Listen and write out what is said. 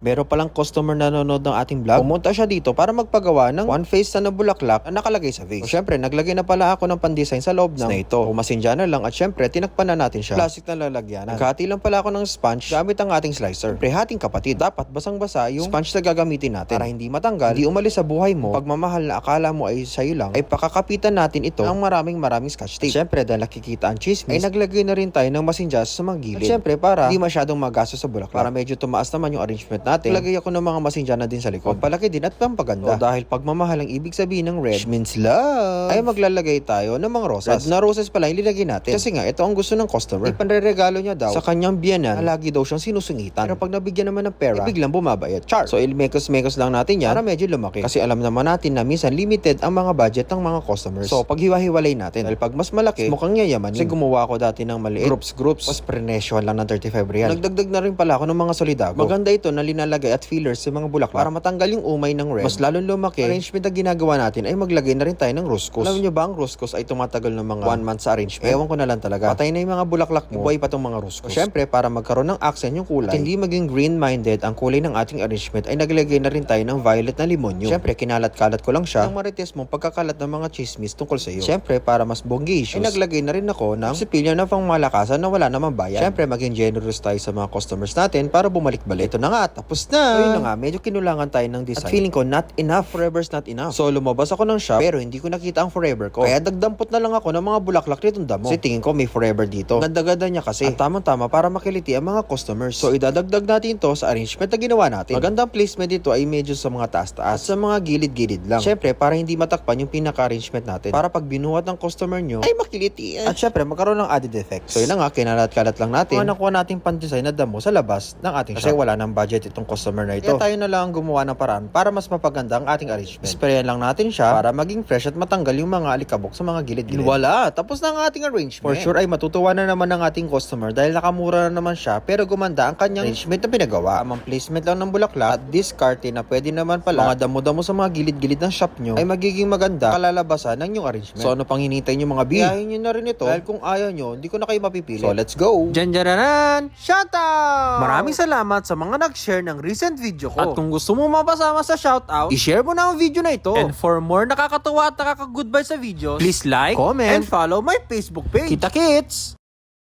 Meron palang customer na nanonood ng ating vlog. Pumunta siya dito para magpagawa ng one face na bulaklak na nakalagay sa vase. So, syempre, naglagay na pala ako ng pandesign sa loob ng na ito. Kumasinja na lang at syempre, tinakpan na natin siya. Plastic na lalagyanan. Naghati lang pala ako ng sponge gamit ang ating slicer. Pre, hating kapatid. Dapat basang-basa yung sponge na gagamitin natin para hindi matanggal, hindi umalis sa buhay mo. Pagmamahal na akala mo ay sa'yo lang, ay pakakapitan natin ito ng maraming maraming scotch tape. Syempre, dahil nakikita ang chismis, ay naglagay na rin tayo ng masinjas sa mga gilid. At syempre, para hindi masyadong magastos sa bulaklak. Para medyo tumaas naman yung arrangement natin, lagay ako ng mga masinja na din sa likod. Palaki din at pampaganda. So, dahil pagmamahal ang ibig sabihin ng red, means love, ay maglalagay tayo ng mga rosas. Red na roses pala yung linagay natin. Kasi nga, ito ang gusto ng customer. Ipanreregalo niya daw sa kanyang biyanan na lagi daw siyang sinusungitan. Pero pag nabigyan naman ng pera, ay biglang bumabayad. Char. So, ilmekos-mekos lang natin yan para medyo lumaki. Kasi alam naman natin na minsan limited ang mga budget ng mga customers. So, pag hiwa-hiwalay natin, dahil pag mas malaki, mukhang yayaman. Kasi gumawa ako dati ng maliit groups groups. Mas prenesyohan lang ng 35 real. Nagdagdag na rin pala ako ng mga solidago. Maganda ito na linalagay at fillers sa mga bulaklak para matanggal yung umay ng red. Mas lalong lumaki, arrangement na ginagawa natin ay maglagay na rin tayo ng ruscos. Alam nyo ba ang ruscos ay tumatagal ng mga 1 month sa arrangement? Ewan ko na lang talaga. Patay na yung mga bulaklak mo, buhay pa tong mga ruscos. Siyempre, para magkaroon ng accent yung kulay, at hindi maging green-minded ang kulay ng ating arrangement, ay naglagay na rin tayo ng violet na limonyo. Siyempre, kinalat-kalat ko lang siya ng marites mong pagkakalat ng mga chismis tungkol sa iyo. Siyempre, para mas bonggi issues, ay naglagay na rin ako ng sipilyo na pang malakasan na wala namang bayan. Siyempre, maging generous tayo sa mga customers natin para bumalik-balik. Ito na nga, tapos na. So, yun na nga, medyo kinulangan tayo ng design. At feeling ko, not enough. Forever's not enough. So, lumabas ako ng shop, pero hindi ko nakita ang forever ko. Kaya dagdampot na lang ako ng mga bulaklak nitong damo. Kasi tingin ko may forever dito. Ganda-ganda niya kasi. At tamang-tama para makiliti ang mga customers. So, idadagdag natin to sa arrangement na ginawa natin. Magandang placement dito ay medyo sa mga taas-taas. Sa mga gilid-gilid lang. Siyempre, para hindi matakpan yung pinaka-arrangement natin. Para pag binuhat ng customer nyo, ay makiliti. At syempre, magkaroon ng added effects. So, yun na nga, kinalat-kalat lang natin. Mga nakuha natin pan-design na damo sa labas ng ating Kasi wala nang budget itong customer na ito. Kaya tayo na lang gumawa ng paraan para mas mapaganda ang ating arrangement. Sprayan lang natin siya para maging fresh at matanggal yung mga alikabok sa mga gilid-gilid. Wala, tapos na ang ating arrangement. For sure ay matutuwa na naman ang ating customer dahil nakamura na naman siya pero gumanda ang kanyang arrangement na pinagawa. Amang placement lang ng bulaklak at discarte na pwede naman pala mga damo-damo sa mga gilid-gilid ng shop nyo ay magiging maganda kalalabasan ng inyong arrangement. So ano pang hinintay nyo mga B? Biyahin nyo na rin ito dahil kung ayaw nyo, hindi ko na kayo mapipili. So let's go! Janjaranan! Shoutout! Maraming salamat sa mga nag-share ng recent video ko. At kung gusto mo mapasama sa shoutout, i-share mo na ang video na ito. And for more nakakatawa at nakaka-goodbye sa videos, please like, comment, and follow my Facebook page. Kita kits!